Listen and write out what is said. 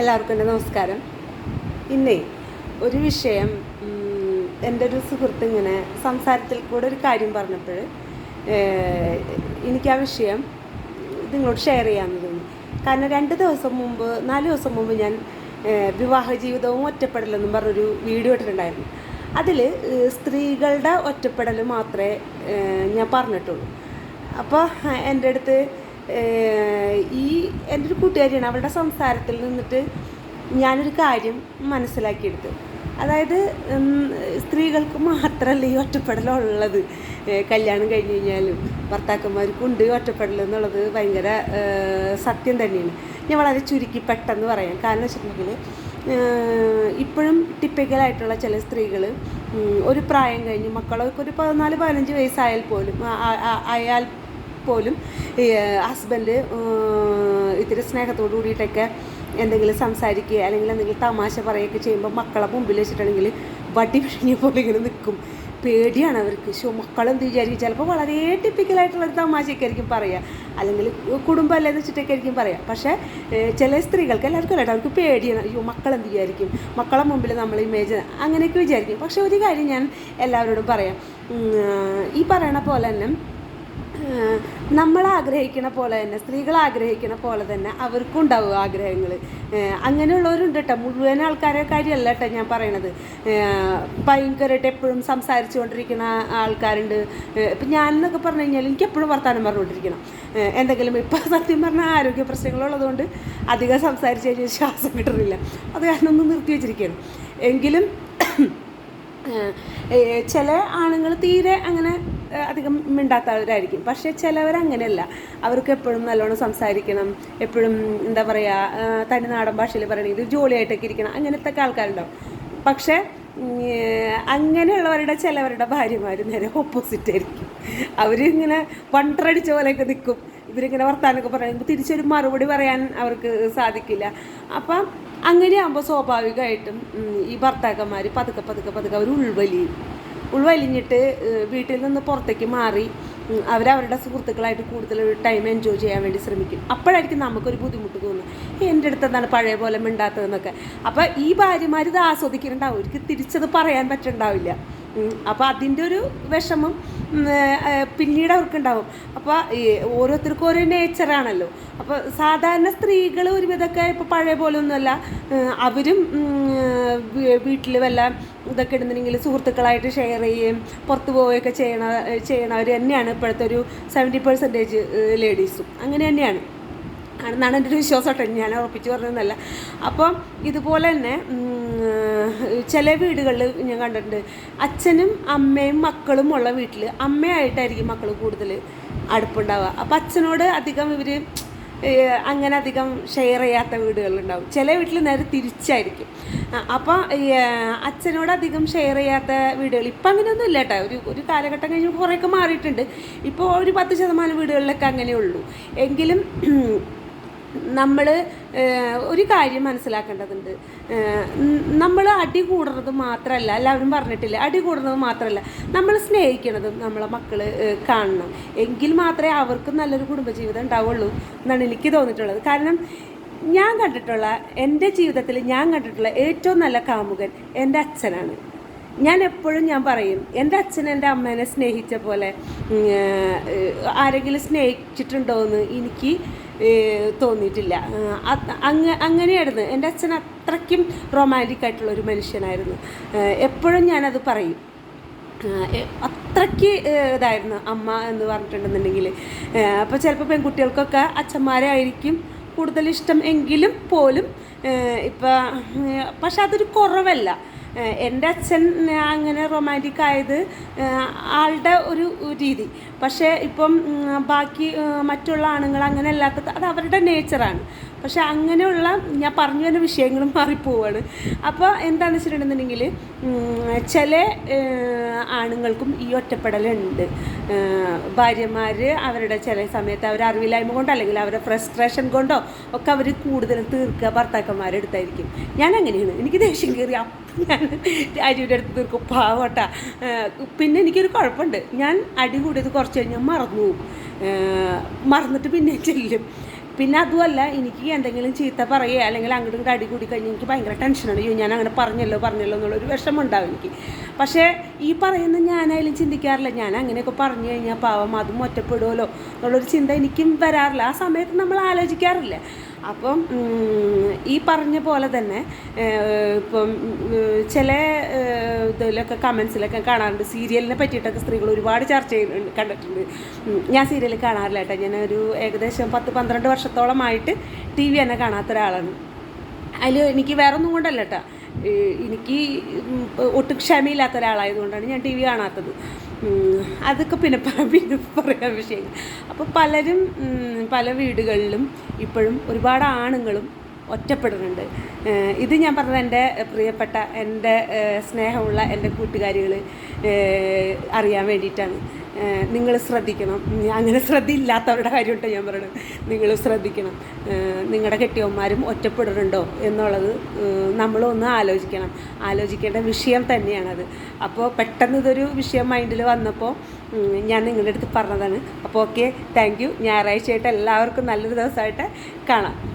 എല്ലാവർക്കും എന്റെ നമസ്കാരം. ഇന്നേ ഒരു വിഷയം എന്റെ ഒരു സുഹൃത്ത് ഇങ്ങനെ സംസാരത്തിൽ കൂടെ ഒരു കാര്യം പറഞ്ഞപ്പോൾ എനിക്ക് ആ വിഷയം നിങ്ങളോട് ഷെയർ ചെയ്യാമെന്ന് തോന്നി. കാരണം രണ്ട് ദിവസം മുമ്പ് നാല് ദിവസം മുമ്പ് ഞാൻ വിവാഹ ജീവിതവും ഒറ്റപ്പെടലെന്നും പറഞ്ഞൊരു വീഡിയോ ഇട്ടിട്ടുണ്ടായിരുന്നു. അതിൽ സ്ത്രീകളുടെ ഒറ്റപ്പെടൽ മാത്രമേ ഞാൻ പറഞ്ഞിട്ടുള്ളൂ. അപ്പോൾ എന്റെ അടുത്ത് ഈ എന്റെ ഒരു കൂട്ടുകാരിയാണ്. അവളുടെ സംസാരത്തിൽ നിന്നിട്ട് ഞാനൊരു കാര്യം മനസ്സിലാക്കിയെടുത്തു. അതായത് സ്ത്രീകൾക്ക് മാത്രമല്ല ഈ ഒറ്റപ്പെടലുള്ളത്? കല്യാണം കഴിഞ്ഞ് കഴിഞ്ഞാലും ഭർത്താക്കന്മാർക്കുണ്ട് ഒറ്റപ്പെടൽ എന്നുള്ളത് ഭയങ്കര സത്യം തന്നെയാണ്. ഞാൻ വളരെ ചുരുക്കി പെട്ടെന്ന് പറയാം. കാരണം വെച്ചിട്ടുണ്ടെങ്കിൽ ഇപ്പോഴും ടിപ്പിക്കലായിട്ടുള്ള ചില സ്ത്രീകൾ ഒരു പ്രായം കഴിഞ്ഞ് മക്കളൊക്കെ ഒരു പതിനാല് പതിനഞ്ച് വയസ്സായാൽ പോലും ആയാൽ പോലും ഹസ്ബൻഡ് ഇത്തിരി സ്നേഹത്തോടു കൂടിയിട്ടൊക്കെ എന്തെങ്കിലും സംസാരിക്കുക അല്ലെങ്കിൽ എന്തെങ്കിലും തമാശ പറയുകയൊക്കെ ചെയ്യുമ്പോൾ മക്കളെ മുമ്പിൽ വെച്ചിട്ടുണ്ടെങ്കിൽ വടി പിഴിഞ്ഞ പോലെ ഇങ്ങനെ നിൽക്കും. പേടിയാണ് അവർക്ക്. ഷോ മക്കളെന്ത് വിചാരിക്കും? ചിലപ്പോൾ വളരെ ടിപ്പിക്കലായിട്ടുള്ള ഒരു തമാശയൊക്കെ ആയിരിക്കും പറയുക അല്ലെങ്കിൽ കുടുംബം എന്ന് വെച്ചിട്ടൊക്കെ ആയിരിക്കും പറയുക പക്ഷേ ചില സ്ത്രീകൾക്ക് എല്ലാവർക്കും അല്ലാട്ടോ. അവർക്ക് പേടിയാണ്. അയ്യോ മക്കളെന്ത് വിചാരിക്കും? മക്കളെ മുമ്പിൽ നമ്മൾ ഇമേജ് അങ്ങനെയൊക്കെ വിചാരിക്കും. പക്ഷേ ഒരു കാര്യം ഞാൻ എല്ലാവരോടും പറയാം. ഈ പറയണ പോലെ തന്നെ നമ്മൾ ആഗ്രഹിക്കുന്ന പോലെ തന്നെ സ്ത്രീകൾ ആഗ്രഹിക്കുന്ന പോലെ തന്നെ അവർക്കും ഉണ്ടാവും ആഗ്രഹങ്ങൾ അങ്ങനെയുള്ളവരുണ്ട് കേട്ടോ മുഴുവൻ ആൾക്കാരെ കാര്യമല്ല കേട്ടോ ഞാൻ പറയണത്. ഭയങ്കരമായിട്ട് എപ്പോഴും സംസാരിച്ചു കൊണ്ടിരിക്കുന്ന ആൾക്കാരുണ്ട് ഇപ്പം ഞാൻ എന്നൊക്കെ പറഞ്ഞു കഴിഞ്ഞാൽ എനിക്ക് എപ്പോഴും വർത്തമാനം പറഞ്ഞുകൊണ്ടിരിക്കണം. എന്തെങ്കിലും ഇപ്പം സത്യം പറഞ്ഞാൽ ആരോഗ്യ പ്രശ്നങ്ങളുള്ളതുകൊണ്ട് അധികം സംസാരിച്ച് കഴിഞ്ഞാൽ ശ്വാസം കിട്ടുന്നില്ല. അത് കാരണം നിർത്തി വെച്ചിരിക്കുകയാണ്. എങ്കിലും ചില ആണുങ്ങൾ തീരെ അങ്ങനെ അധികം മിണ്ടാത്തവരായിരിക്കും. പക്ഷേ ചിലവർ അങ്ങനെയല്ല അവർക്ക് എപ്പോഴും നല്ലോണം സംസാരിക്കണം. എപ്പോഴും എന്താ പറയുക തനി നാടൻ ഭാഷയിൽ പറയണമെങ്കിൽ ജോലിയായിട്ടൊക്കെ ഇരിക്കണം. അങ്ങനത്തെ ആൾക്കാരുണ്ടാവും. പക്ഷേ അങ്ങനെയുള്ളവരുടെ ചിലവരുടെ ഭാര്യമാർ നേരെ ഓപ്പോസിറ്റ് ആയിരിക്കും. അവരിങ്ങനെ വണ്ടറടിച്ച പോലെയൊക്കെ നിൽക്കും ഇവരിങ്ങനെ വർത്താനൊക്കെ പറയുമ്പോൾ തിരിച്ചൊരു മറുപടി പറയാൻ അവർക്ക് സാധിക്കില്ല. അപ്പം അങ്ങനെയാകുമ്പോൾ സ്വാഭാവികമായിട്ടും ഈ ഭർത്താക്കന്മാർ പതുക്കെ പതുക്കെ പതുക്കെ അവർ ഉൾവലിയും. ഉൾവലിഞ്ഞിട്ട് വീട്ടിൽ നിന്ന് പുറത്തേക്ക് മാറി അവരവരുടെ സുഹൃത്തുക്കളായിട്ട് കൂടുതൽ ടൈം എൻജോയ് ചെയ്യാൻ വേണ്ടി ശ്രമിക്കും. അപ്പോഴായിരിക്കും നമുക്കൊരു ബുദ്ധിമുട്ട് തോന്നുന്നത് എന്റെ അടുത്ത് എന്താണ് പഴയ പോലെ മിണ്ടാത്തതെന്നൊക്കെ അപ്പോൾ ഈ ഭാര്യമാർ ഇത് ആസ്വദിക്കുന്നുണ്ടാവും. അവർക്ക് തിരിച്ചത് പറയാൻ പറ്റുന്നുണ്ടാവില്ല അപ്പോൾ അതിന്റെ ഒരു വിഷമം പിന്നീട് അവർക്കുണ്ടാവും. അപ്പോൾ ഓരോരുത്തർക്കും ഓരോ നേച്ചറാണല്ലോ അപ്പോൾ സാധാരണ സ്ത്രീകൾ ഒരുവിധമൊക്കെ ഇപ്പോൾ പഴയ പോലെ ഒന്നുമല്ല. അവരും വീട്ടിൽ വല്ല ഇതൊക്കെ ഇടുന്നുണ്ടെങ്കിൽ സുഹൃത്തുക്കളായിട്ട് ഷെയർ ചെയ്യുകയും പുറത്ത് പോവുകയൊക്കെ ചെയ്യണ ചെയ്യണവർ തന്നെയാണ് ഇപ്പോഴത്തെ ഒരു സെവന്റി പെർസെന്റേജ് ലേഡീസും അങ്ങനെ തന്നെയാണ്. ആണെന്നാണ് എന്റെ ഒരു വിശ്വാസം കേട്ടോ. ഞാൻ ഉറപ്പിച്ച് പറഞ്ഞതെന്നല്ല. അപ്പം ഇതുപോലെ തന്നെ ചില വീടുകളിൽ ഞാൻ കണ്ടിട്ടുണ്ട്. അച്ഛനും അമ്മയും മക്കളും ഉള്ള വീട്ടിൽ അമ്മയായിട്ടായിരിക്കും മക്കൾ കൂടുതൽ അടുപ്പുണ്ടാവുക. അപ്പം അച്ഛനോട് അധികം ഇവർ അങ്ങനെ അധികം ഷെയർ ചെയ്യാത്ത വീടുകളുണ്ടാവും. ചില വീട്ടിൽ നേരെ തിരിച്ചായിരിക്കും. അപ്പോൾ അച്ഛനോട് അധികം ഷെയർ ചെയ്യാത്ത വീടുകൾ. ഇപ്പം അങ്ങനെയൊന്നും ഇല്ല കേട്ടോ. ഒരു ഒരു കാലഘട്ടം കഴിഞ്ഞ് കുറേയൊക്കെ മാറിയിട്ടുണ്ട്. ഇപ്പോൾ ഒരു പത്ത് ശതമാനം വീടുകളിലൊക്കെ അങ്ങനെയുള്ളൂ. എങ്കിലും നമ്മൾ ഒരു കാര്യം മനസ്സിലാക്കേണ്ടതുണ്ട്. നമ്മൾ അടി കൂടുന്നത് മാത്രമല്ല എല്ലാവരും പറഞ്ഞിട്ടില്ല അടി കൂടുന്നത് മാത്രമല്ല നമ്മൾ സ്നേഹിക്കണതും നമ്മളെ മക്കൾ കാണണം. എങ്കിൽ മാത്രമേ അവർക്കും നല്ലൊരു കുടുംബജീവിതം ഉണ്ടാവുള്ളൂ എന്നാണ് എനിക്ക് തോന്നിയിട്ടുള്ളത്. കാരണം ഞാൻ കണ്ടിട്ടുള്ള എന്റെ ജീവിതത്തിൽ ഞാൻ കണ്ടിട്ടുള്ള ഏറ്റവും നല്ല കാമുകൻ എന്റെ അച്ഛനാണ്. ഞാൻ എപ്പോഴും ഞാൻ പറയും എന്റെ അച്ഛൻ എന്റെ അമ്മേനെ സ്നേഹിച്ച പോലെ ആരെങ്കിലും സ്നേഹിച്ചിട്ടുണ്ടോ എന്ന് എനിക്ക് തോന്നിയിട്ടില്ല. അങ്ങ അങ്ങനെയായിരുന്നു. എന്റെ അച്ഛൻ അത്രയ്ക്കും റൊമാന്റിക് ആയിട്ടുള്ള ഒരു മനുഷ്യനായിരുന്നു. എപ്പോഴും ഞാനത് പറയും. അത്രയ്ക്ക് ഇതായിരുന്നു അമ്മ എന്ന് പറഞ്ഞിട്ടുണ്ടെന്നുണ്ടെങ്കിൽ. അപ്പോൾ ചിലപ്പോൾ പെൺകുട്ടികൾക്കൊക്കെ അച്ഛന്മാരെ ആയിരിക്കും കൂടുതൽ ഇഷ്ടം. എങ്കിലും പോലും ഇപ്പം പക്ഷെ അതൊരു കുറവല്ല. എന്റെ അച്ഛൻ അങ്ങനെ റൊമാന്റിക് ആയത് ആളുടെ ഒരു രീതി. പക്ഷേ ഇപ്പം ബാക്കി മറ്റുള്ള ആണുങ്ങൾ അങ്ങനെ അല്ലാത്തത് അത് അവരുടെ നേച്ചറാണ് പക്ഷെ അങ്ങനെയുള്ള ഞാൻ പറഞ്ഞു വരുന്ന വിഷയങ്ങളും മാറിപ്പോവാണ്. അപ്പോൾ എന്താണെന്ന് വെച്ചിട്ടുണ്ടെന്നുണ്ടെങ്കിൽ ചില ആണുങ്ങൾക്കും ഈ ഒറ്റപ്പെടലുണ്ട്. ഭാര്യമാർ അവരുടെ ചില സമയത്ത് അവർ അറിവില്ലായ്മ കൊണ്ടോ അല്ലെങ്കിൽ അവരുടെ ഫ്രസ്ട്രേഷൻ കൊണ്ടോ ഒക്കെ അവർ കൂടുതൽ തീർക്കുക ഭർത്താക്കന്മാരുടെ അടുത്തായിരിക്കും. ഞാൻ അങ്ങനെയാണ്. എനിക്ക് ദേഷ്യം കയറി അപ്പം ഞാൻ അരിയുടെ അടുത്ത് തീർക്കും. പാവട്ട. പിന്നെ എനിക്കൊരു കുഴപ്പമുണ്ട്. ഞാൻ അടി കൂടിയത് കുറച്ച് കഴിഞ്ഞാൽ മറന്നു മറന്നിട്ട് പിന്നെ ചെല്ലും. പിന്നെ അതുമല്ല എനിക്ക് എന്തെങ്കിലും ചീത്ത പറയുക അല്ലെങ്കിൽ അങ്ങോട്ടും ഇങ്ങോട്ട് അടി കൂടി കഴിഞ്ഞാൽ എനിക്ക് ഭയങ്കര ടെൻഷനാണ് അയ്യോ ഞാൻ അങ്ങനെ പറഞ്ഞല്ലോ പറഞ്ഞല്ലോ എന്നുള്ളൊരു വിഷമം ഉണ്ടാവും എനിക്ക്. പക്ഷേ ഈ പറയുന്ന ഞാനായാലും ചിന്തിക്കാറില്ല. ഞാൻ അങ്ങനെയൊക്കെ പറഞ്ഞു കഴിഞ്ഞാൽ പാവം അതും ഒറ്റപ്പെടുമല്ലോ എന്നുള്ളൊരു ചിന്ത എനിക്കും വരാറില്ല. ആ സമയത്ത് നമ്മൾ ആലോചിക്കാറില്ല. അപ്പം ഈ പറഞ്ഞ പോലെ തന്നെ ഇപ്പം ചില ഇതിലൊക്കെ കമൻസിലൊക്കെ കാണാറുണ്ട്. സീരിയലിനെ പറ്റിയിട്ടൊക്കെ സ്ത്രീകൾ ഒരുപാട് ചർച്ച ചെയ്യുന്നുണ്ട് കണ്ടിട്ടുണ്ട്. ഞാൻ സീരിയൽ കാണാറില്ല കേട്ടോ. ഒരു ഏകദേശം പത്ത് പന്ത്രണ്ട് വർഷത്തോളമായിട്ട് ടി വി തന്നെ കാണാത്ത ഒരാളാണ്. അതിൽ എനിക്ക് വേറെ ഒന്നും കൊണ്ടല്ല കേട്ടോ. എനിക്ക് ഒട്ടും ക്ഷമയില്ലാത്ത ഒരാളായതുകൊണ്ടാണ് ഞാൻ ടി വി കാണാത്തത്. അതൊക്കെ പിന്നെ പിന്നെ പറയാൻ വിഷയങ്ങൾ അപ്പോൾ പലരും പല വീടുകളിലും ഇപ്പോഴും ഒരുപാട് ആണുങ്ങളും ഒറ്റപ്പെടുന്നുണ്ട്. ഇത് ഞാൻ പറഞ്ഞത് എന്റെ പ്രിയപ്പെട്ട എന്റെ സ്നേഹമുള്ള എന്റെ കൂട്ടുകാരികൾ അറിയാൻ വേണ്ടിയിട്ടാണ്. നിങ്ങൾ ശ്രദ്ധിക്കണം. അങ്ങനെ ശ്രദ്ധയില്ലാത്തവരുടെ കാര്യമുണ്ടോ ഞാൻ പറയുന്നത് നിങ്ങൾ ശ്രദ്ധിക്കണം. നിങ്ങളുടെ കെട്ടിയവന്മാരും ഒറ്റപ്പെടുന്നുണ്ടോ എന്നുള്ളത് നമ്മളൊന്ന് ആലോചിക്കണം. ആലോചിക്കേണ്ട വിഷയം തന്നെയാണത്. അപ്പോൾ പെട്ടെന്ന് ഇതൊരു വിഷയം മൈൻഡിൽ വന്നപ്പോൾ ഞാൻ നിങ്ങളുടെ അടുത്ത് പറഞ്ഞതാണ്. അപ്പോൾ ഓക്കെ താങ്ക് യു. ഞായറാഴ്ചയായിട്ട് എല്ലാവർക്കും നല്ലൊരു ദിവസമായിട്ട് കാണാം.